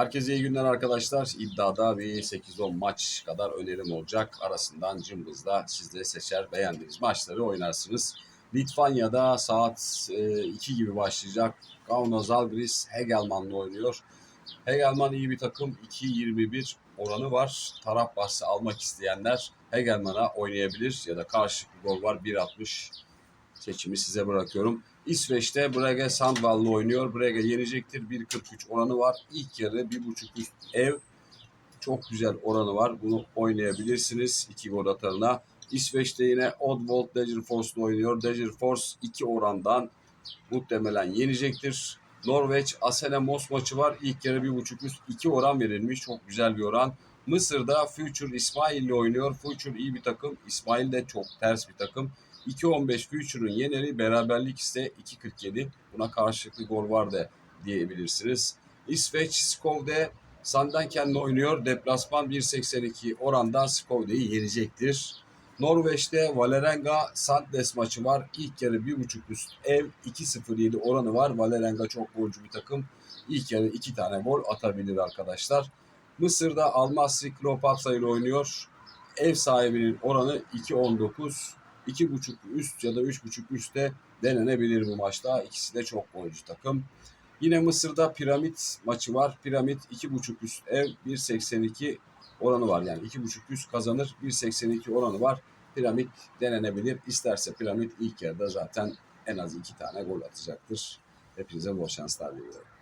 Herkese iyi günler arkadaşlar. İddiada bir 8-10 maç kadar önerim olacak. Arasından cımbızla siz de seçer beğendiğiniz maçları oynarsınız. Litvanya'da saat e, 2 gibi başlayacak. Kaunas Zalgiris Hegelman'la oynuyor. Hegelman iyi bir takım. 2.21 oranı var. Taraf bahsi almak isteyenler Hegelman'a oynayabilir. Ya da karşılıklı gol var 1.60 seçimi size bırakıyorum. İsveç'te Brage Sandval'la oynuyor. Brage yenecektir. 1.43 oranı var. İlk yarı 1.5 üst ev. Çok güzel oranı var. Bunu oynayabilirsiniz. 2 gol atarına. İsveç'te yine Oddvold Degerfors'la oynuyor. Degerfors 2 orandan muhtemelen yenecektir. Norveç Asene Mos maçı var. İlk yarı 1.5 üst 2 oran verilmiş. Çok güzel bir oran. Mısır'da Future İsmail ile oynuyor. Future iyi bir takım. İsmail de çok ters bir takım. 2.15 Future'ın yeneri beraberlik ise 2.47. Buna karşılıklı gol var da diyebilirsiniz. İsveç Skov'de Sandenken'le oynuyor. Deplasman 1.82 orandan Skov'de'yi yenecektir. Norveç'te Valerenga Sandnes maçı var. İlk yarı 1.5 üst ev 2.07 oranı var. Valerenga çok golcü bir takım. İlk yarı 2 tane gol atabilir arkadaşlar. Mısır'da Almasri Kleopatra ile oynuyor. Ev sahibinin oranı 2.19. 2.5 üst ya da 3.5 üstte denenebilir bu maçta. İkisi de çok golcü takım. Yine Mısır'da piramit maçı var. Piramit 2.5 üst ev 1.82 oranı var. Yani 2.5 üst kazanır 1.82 oranı var. Piramit denenebilir. İsterse piramit ilk yarıda zaten en az iki tane gol atacaktır. Hepinize bol şanslar diliyorum.